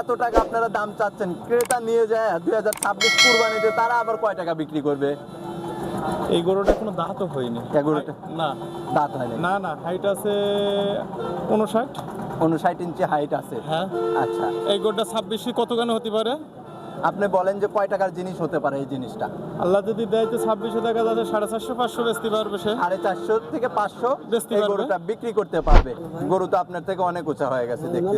এত টাকা আপনারা দাম চাচ্ছেন? ক্রেতা নিয়ে যায় দুই হাজার ছাব্বিশ কুরবানিতে তারা আবার কয় টাকা বিক্রি করবে? এই গরুটা কোনো দাঁতও হয়নি। গরুটা? না। দাঁত হয়নি? না না হাইট আছে উনষাট উনষাট ইঞ্চি হাইট আছে। হ্যাঁ। আচ্ছা। এই গরুটা ছাব্বিশে কত গানে হতে পারে? আপনি বলেন যে কয় টাকার জিনিস হতে পারে এই জিনিসটা? আল্লাহ যদি দেয় তো ছাব্বিশশো টাকা তাহলে সাড়ে চারশো পাঁচশো বেচতে পারবে সে। সাড়ে চারশো থেকে পাঁচশো এই গরুটা বিক্রি করতে পারবে। গরু তো আপনার থেকে অনেক উঁচা হয়ে গেছে দেখুন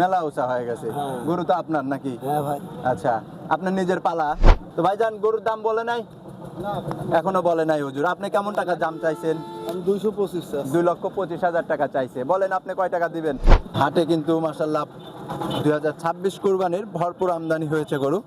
মেলা উঁচা হয়ে গেছে। গরু তো আপনার নাকি? হ্যাঁ আচ্ছা আপনার নিজের পালা। তো ভাইজান গরুর দাম বলে নাই? এখনও বলে নাই হুজুর। আপনি কেমন টাকা দাম চাইছেন? দুইশো পঁচিশ দুই লক্ষ পঁচিশ হাজার টাকা চাইছে। বলেন আপনি কয় টাকা দিবেন? হাটে কিন্তু মাসাল্লাহ দুই হাজার ছাব্বিশ কোরবানির ভরপুর আমদানি হয়েছে গরু।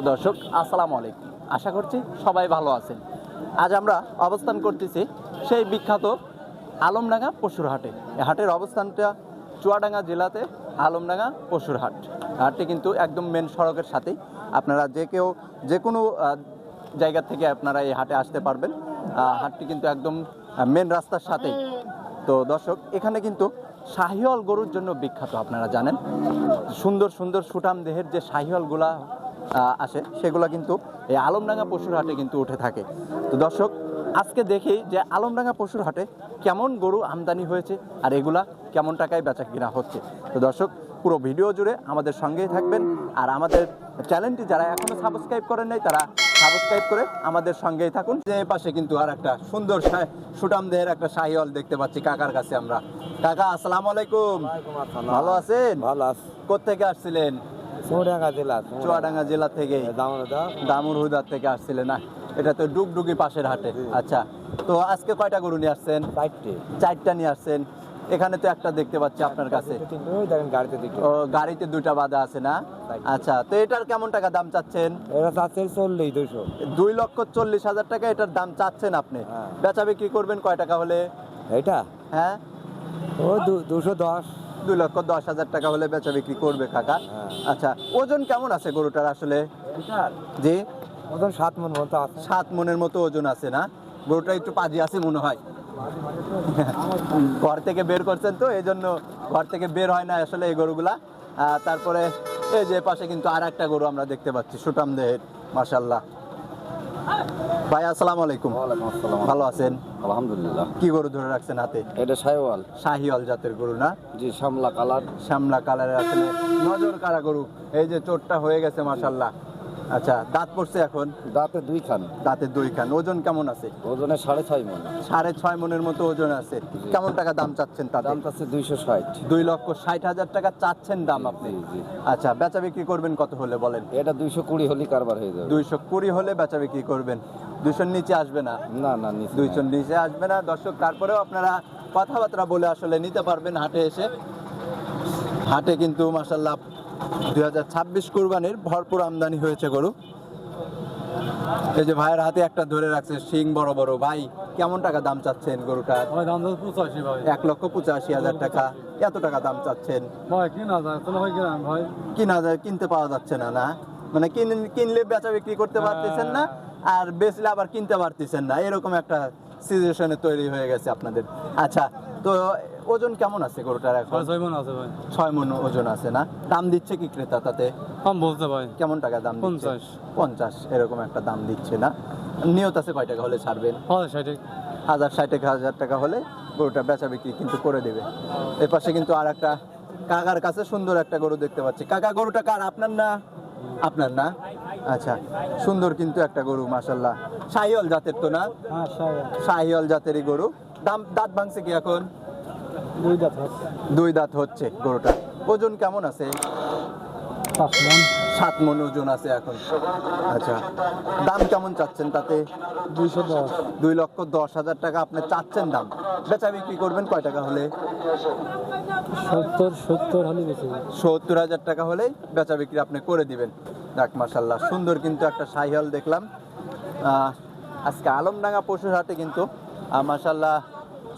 সুপ্রিয় দর্শক, আসসালামু আলাইকুম। আশা করছি সবাই ভালো আছেন। আজ আমরা অবস্থান করতেছি সেই বিখ্যাত আলমডাঙ্গা পশুর হাটে। হাটের অবস্থানটা চুয়াডাঙ্গা জেলাতে আলমডাঙ্গা পশুর হাট। হাটটি কিন্তু একদম মেন সড়কের সাথেই। আপনারা যে কেউ যে কোনো জায়গা থেকে আপনারা এই হাটে আসতে পারবেন। হাটটি কিন্তু একদম মেন রাস্তার সাথেই। তো দর্শক, এখানে কিন্তু শাহিওয়াল গরুর জন্য বিখ্যাত, আপনারা জানেন। সুন্দর সুন্দর সুঠাম দেহের যে শাহিওয়ালগুলা আসে সেগুলো কিন্তু এই আলমডাঙ্গা পশুর হাটে কিন্তু উঠে থাকে। তো দর্শক আজকে দেখি যে আলমডাঙ্গা পশুর হাটে কেমন গরু আমদানি হয়েছে আর এগুলা কেমন টাকায় বেচা কিনা হচ্ছে। তো দর্শক পুরো ভিডিও জুড়ে আমাদের সঙ্গেই থাকবেন আর আমাদের চ্যানেলটি যারা এখনও সাবস্ক্রাইব করেন নাই তারা সাবস্ক্রাইব করে আমাদের সঙ্গেই থাকুন। যে পাশে কিন্তু আর একটা সুন্দর সুঠাম দেহের একটা শাহিওয়াল দেখতে পাচ্ছি কাকার কাছে আমরা। কাকা আসসালামু আলাইকুম। ভালো আছেন? ভালো আছে। কোথেকে আসছিলেন? চৌডাঙ্গা জেলা চুয়াডাঙ্গা জেলা থেকে দামুর হুদার থেকে আসছিলেন না? এটা তো ডুগডুগি পাশের হাটে। আচ্ছা তো আজকে কয়টা গরু নিয়ে আসছেন? চারটে। চারটা নিয়ে আসছেন। এখানে তো একটা দেখতে পাচ্ছি আপনার কাছে। গাড়িতে দিকে ও গাড়িতে দুইটা বাধা আছে না? আচ্ছা তো এটার কেমন টাকা দাম চাচ্ছেন? এরা চাচ্ছে চল্লিশ দুশো দুই লক্ষ চল্লিশ হাজার টাকা এটার দাম চাচ্ছেন আপনি? হ্যাঁ। বেচা বিক্রি করবেন কয় টাকা হলে? এইটা? হ্যাঁ? ও দুশো দশ। দুই লক্ষ দশ হাজার টাকা হলে বেচা বিক্রি করবে কাকা। হ্যাঁ। আচ্ছা ওজন কেমন আছে গরুটার আসলে? জি? ওজন সাত মন মতো আছে। সাত মনের মতো ওজন আছে না? গরুটা একটু পাজি আছে মনে হয়। ঘর থেকে বের করছেন তো এই জন্য ঘর থেকে বের হয় না আসলে এই গরুগুলা। আহ, তারপরে এই যে পাশে কিন্তু আর একটা গরু আমরা দেখতে পাচ্ছি সুটাম দেহের মাসাল্লাহ ভাই আসসালামু আলাইকুম। ভালো আছেন? আলহামদুলিল্লাহ। কি গরু ধরে রাখছেন হাতে? এটা শাহিওয়াল। শাহিওয়াল জাতের গরু না? জি শ্যামলা কালার। শ্যামলা কালারের আছে নজর কারা গরু। এই যে চোটটা হয়ে গেছে মাসাল্লাহ আচ্ছা দাঁত পড়ছে এখন? দাঁতে দুই খান দাঁতে দুই খান ওজন কেমন আছে? ওজনে সাড়ে ছয় মন। সাড়ে ছয় মনের মতো ওজন আছে। কেমন টাকা দাম চাচ্ছেন তাদের দাম চাচ্ছে দুইশো ষাট। দুই লক্ষ ষাট হাজার টাকা চাচ্ছেন দাম আপনি? আচ্ছা বেচা বিক্রি করবেন কত হলে বলেন? এটা দুইশো কুড়ি হলি কারবার হয়ে যাবে। দুইশো কুড়ি হলে বেচা বিক্রি করবেন। দুইশোর নিচে আসবে না? না না দুইশোর নিচে আসবে না। দর্শক তারপরেও আপনারা কথাবার্তা বলে আসলে নিতে পারবেন হাটে এসে। হাটে কিন্তু মাসাল্লাহ দুই হাজার ছাব্বিশ কুরবানির ভরপুর আমদানি হয়েছে গরু। এই যে ভাইয়ের হাতে একটা ধরে রাখছে শিং বড় বড়। ভাই কেমন টাকা দাম চাচ্ছেন ভাই এক লক্ষ পঁচাশি হাজার টাকা। এত টাকা দাম চাচ্ছেন? কিনা যায়? কিনতে পাওয়া যাচ্ছে না না? মানে কিন- কিনলে বেচা বিক্রি করতে পারতেছেন না আর বেচলে আবার কিনতে পারতেছেন না। এরকম একটা সিচুয়েশনে তৈরি হয়ে গেছে আপনাদের। আচ্ছা তো ওজন কেমন আছে গরুটার এখন? ছয় মন আছে ভাই। ছয় মন ওজন আছে না? দাম দিচ্ছে কি ক্রেতা তাতে? কম বলতে ভাই। কেমন টাকা দাম পঞ্চাশ। পঞ্চাশ এরকম একটা দাম দিচ্ছে না? নিয়ত আছে কয় টাকা হলে ছাড়বেন? হাজার ষাট এক। হাজার টাকা হলে গরুটা বেচা বিক্রি কিন্তু করে দেবে। এর পাশে কিন্তু আর একটা কাকার কাছে সুন্দর একটা গরু দেখতে পাচ্ছি। কাকা গরুটা কার? আপনার না? আপনার না? আচ্ছা সুন্দর কিন্তু একটা গরু মাসাল্লাহ শাহিওয়াল জাতের তো না? হ্যাঁ শাহিওয়াল জাতেরই গরু। দাম দাঁত ভাঙছে কি এখন? দুই দাঁত দুই দাঁত হচ্ছে গরুটা ওজন কেমন আছে? সাত মন। ওজন আছে এখন। আচ্ছা দাম কেমন চাচ্ছেন তাতে? দুইশো দশ। দুই লক্ষ দশ হাজার টাকা আপনি চাচ্ছেন দাম। বেচা বিক্রি করবেন কয় টাকা হলে? সত্তর সত্তর হলে সত্তর হাজার টাকা হলেই বেচা বিক্রি আপনি করে দিবেন। দেখ মাসাল্লাহ সুন্দর কিন্তু একটা সাইহল দেখলাম। আজকে আলমডাঙ্গা পশুর হাটে কিন্তু মাসাল্লাহ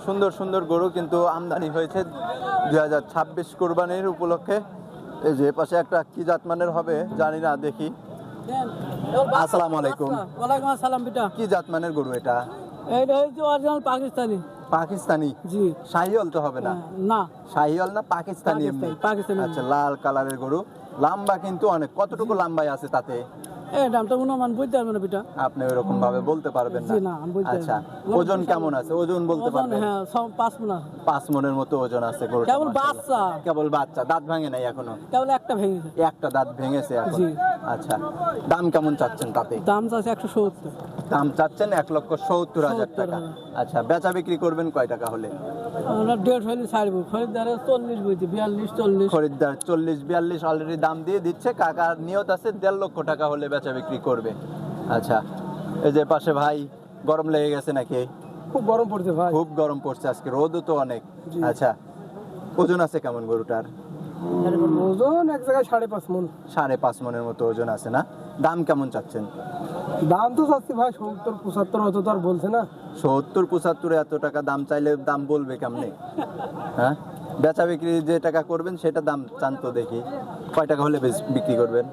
সুন্দর সুন্দর গরু কিন্তু আমদানি হয়েছে দুই হাজার ছাব্বিশ কোরবানির উপলক্ষে। এই যে পাশে একটা কি জাতমানের হবে জানি না দেখি। আসসালামু আলাইকুম। ওয়ালাইকুম আসসালাম বেটা কি জাতমানের গরু এটা? এইটা হচ্ছে অরিজিনাল পাকিস্তানি। পাকিস্তানি? জি। শাহিওল তো হবে না? না। শাহিওল না পাকিস্তানি এমনি? পাকিস্তানি, পাকিস্তানি। আচ্ছা লাল কালারের গরু। লম্বা কিন্তু অনেক। কতটুকু লম্বাই আছে তাতে? এই দামটা অনুমান বুঝতে পারবে না আপনি ওরকম ভাবে বলতে পারবেন না। না, আমি বলতে আচ্ছা ওজন কেমন আছে? ওজন বলতে পারবেন? হ্যাঁ সব পাঁচ মোনা পাঁচ মনের মতো ওজন আছে গরুটা, কেবল বাচ্চা? কেবল বাচ্চা দাঁত ভাঙে নাই এখনও? কেবল একটা ভেঙেছে। একটা দাঁত ভেঙেছে এখন? আচ্ছা দাম কেমন চাচ্ছেন তাতে? দাম চাচ্ছে দাম চাচ্ছেন এক লক্ষ সত্তর হাজার টাকা। আচ্ছা বেচা বিক্রি করবেন কয় টাকা হলে? আমরা দেড় হলে ছাড়বো খরিদ্দারে চল্লিশ বিয়াল্লিশ চল্লিশ। খরিদ্দার চল্লিশ বিয়াল্লিশ অলরেডি দাম দিয়ে দিচ্ছে কাকার নিয়ত আছে দেড় লক্ষ টাকা হলে বেচা বিক্রি করবে। আচ্ছা এই যে পাশে ভাই গরম লেগে গেছে নাকি? খুব গরম পড়ছে ভাই। খুব গরম পড়ছে আজকে রোদও তো অনেক। আচ্ছা ওজন আছে কেমন গরুটার? ওজন এক জায়গায় সাড়ে পাঁচ মন। সাড়ে পাঁচ মনের মতো ওজন আছে না? দাম কেমন চাচ্ছেন? দাম তো চাচ্ছি ভাই সত্তর পঁচাত্তর অত তো আর বলছে না। সত্তর পঁচাত্তরে এত টাকা দাম চাইলে দাম বলবে কেমনে? হ্যাঁ? বেচা বিক্রি যে টাকা করবেন সেটা দাম চান তো দেখি। কয় টাকা হলে বেচ- বিক্রি করবেন?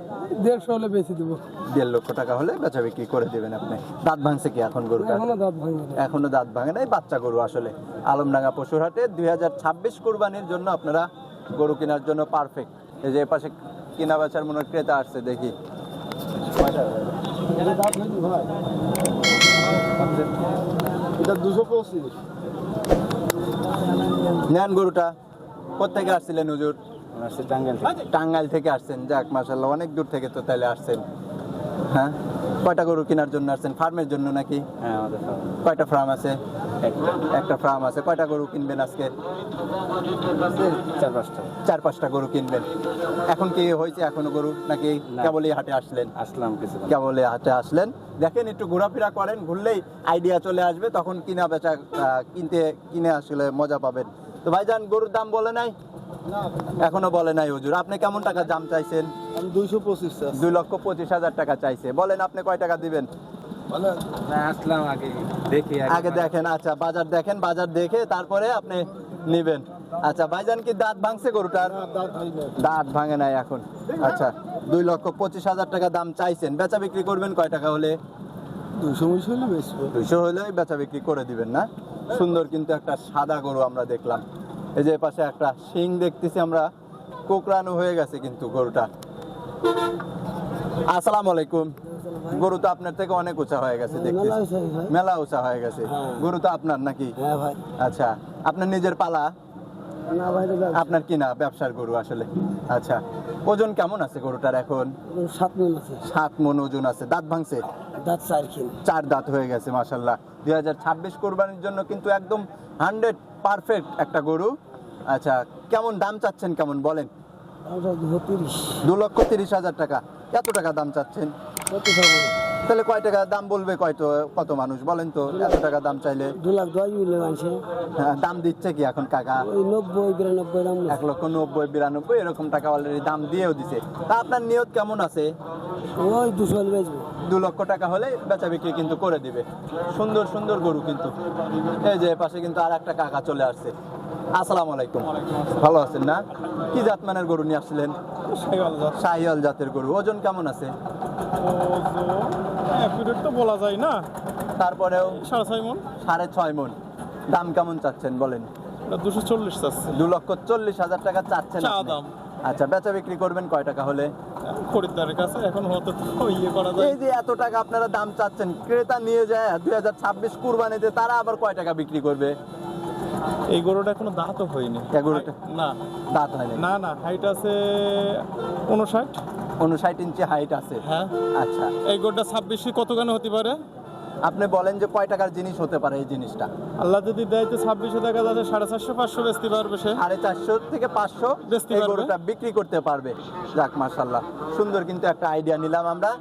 দেড়শো হলে বেশি দেবো। দেড় লক্ষ টাকা হলে বেচা বিক্রি করে দেবেন আপনি। দাঁত ভাঙছে কি এখন গরুটা এখনও দাঁত ভাঙে এখনও দাঁত ভাঙে নাই বাচ্চা গরু আসলে। আলমডাঙ্গা পশুর হাটে দুই হাজার ছাব্বিশ কোরবানির জন্য আপনারা গরু কেনার জন্য পারফেক্ট এই যে পাশে কেনা বেচার মনে হয় ক্রেতা আসছে দেখি। এটা দুশো পঁচিশ। নেন গরুটা। কোথেকে আসছিলেন হুজুর? আসছে টাঙ্গাইল থেকে। টাঙ্গাইল থেকে আসছেন যাক মাসাল্লাহ অনেক দূর থেকে তো তাইলে আসছেন। হ্যাঁ? কয়টা গরু কেনার জন্য আসছেন? ফার্মের জন্য নাকি? হ্যাঁ আমাদের কয়টা ফার্ম আছে? একটা। ফার্ম আছে। কয়টা গরু কিনবেন আজকে? চার পাঁচটা। চার পাঁচটা গরু কিনবেন। এখন কি হয়েছে এখনও গরু নাকি। কেবলই হাটে আসলেন? আসলাম কিছু কেবলই হাটে আসলেন। দেখেন একটু ঘোরাফেরা করেন ঘুরলেই আইডিয়া চলে আসবে তখন কিনা বেচা কিনতে কিনে আসলে মজা পাবেন। তো ভাইজান গরুর দাম বলে নাই? এখনও বলে নাই হুজুর। আপনি কেমন টাকা দাম চাইছেন? দুইশো পঁচিশ দুই লক্ষ পঁচিশ হাজার টাকা চাইছে। বলেন আপনি কয় টাকা দিবেন? আসলাম আগে দেখি আগে। দেখেন আচ্ছা বাজার দেখেন বাজার দেখে তারপরে আপনি নিবেন। আচ্ছা ভাইজান কি দাঁত ভাঙছে গরুটার? দাঁত ভাঙে নাই। এখন। আচ্ছা দুই লক্ষ পঁচিশ হাজার টাকা দাম চাইছেন। বেচা বিক্রি করবেন কয় টাকা হলে? দুশো হলে বেশি দুইশো হলেই বেচা বিক্রি করে দিবেন না? সুন্দর কিন্তু একটা সাদা গরু আমরা দেখলাম। এই যে পাশে একটা শিং দেখতেছি আমরা। কোকড়ানো হয়ে গেছে কিন্তু গরুটা। আসসালামু আলাইকুম। গরু তো আপনার থেকে অনেক উঁচা হয়ে গেছে দেখতেছি। মেলা উঁচা হয়ে গেছে। গরু তো আপনার নাকি? হ্যাঁ আচ্ছা আপনার নিজের পালা? না আপনার কিনা ব্যবসার গরু আসলে? আচ্ছা ওজন কেমন আছে গরুটার এখন? সাত মন আছে। সাত মন ওজন আছে। দাঁত ভাঙছে? দাঁত চার চার দাঁত হয়ে গেছে মাসাল্লাহ দুই হাজার ছাব্বিশ কোরবানির জন্য কিন্তু একদম হান্ড্রেড পারফেক্ট একটা গরু। আচ্ছা কেমন দাম চাচ্ছেন কেমন বলেন? দু লক্ষ তিরিশ হাজার টাকা। এত টাকা দাম চাচ্ছেন? তাহলে কয় টাকা দাম বলবে কয়তো কত মানুষ বলেন তো এত টাকা দাম চাইলে? দু লাখ দশ মানছে হ্যাঁ, দাম দিচ্ছে কি এখন কাকা? ওই নব্বই বিরানব্বই দাম এক লক্ষ নব্বই বিরানব্বই এরকম টাকা অলরেডি দাম দিয়েও দিছে। তা আপনার নিয়ত কেমন আছে? ওই দুশো বেচবো। দু লক্ষ টাকা হলে বেচা বিক্রি কিন্তু করে দিবে। সুন্দর সুন্দর গরু কিন্তু। এই যে পাশে কিন্তু আর একটা কাকা চলে আসছে। আসসালামু আলাইকুম। ভালো আছেন না? কি জাতমানের গরু নিয়ে আসছিলেন? শাহিয়াল জাতের গরু। ওজন কেমন আছে? তো বলা যায় না। তারপরেও সাড়ে ছয় মন। সাড়ে ছয় মন। দাম কেমন চাচ্ছেন বলেন? দুশো চল্লিশ চাচ্ছে। দু লক্ষ চল্লিশ হাজার টাকা চাচ্ছেন দাম। আচ্ছা বেচা বিক্রি করবেন কয় টাকা হলে? খরিদ্দারের কাছে এখন ইয়ে করা এই যে এত টাকা আপনারা দাম চাচ্ছেন ক্রেতা নিয়ে যায় দুই হাজার ছাব্বিশ কুরবানিতে তারা আবার কয় টাকা বিক্রি করবে? এই গরুটা এখনও দাঁতও হয়নি। এই গরুটা? না। দাঁত হয়নি? না না হাইট আছে উনষাট উনষাট ইঞ্চি হাইট আছে। হ্যাঁ। আচ্ছা। এই গরুটা ছাব্বিশে কত গানে হতে পারে? আপনি বলেন যে কয় টাকার জিনিস হতে পারে এই জিনিসটা? আল্লাহ যদি দেয় তো ছাব্বিশশো টাকা যাচ্ছে সাড়ে চারশো পাঁচশো বেচতে পারবে সে। সাড়ে চারশো থেকে পাঁচশো। গরুটা বিক্রি করতে পারবে। যাক মার্শাল্লাহ সুন্দর কিন্তু একটা আইডিয়া নিলাম আমরা।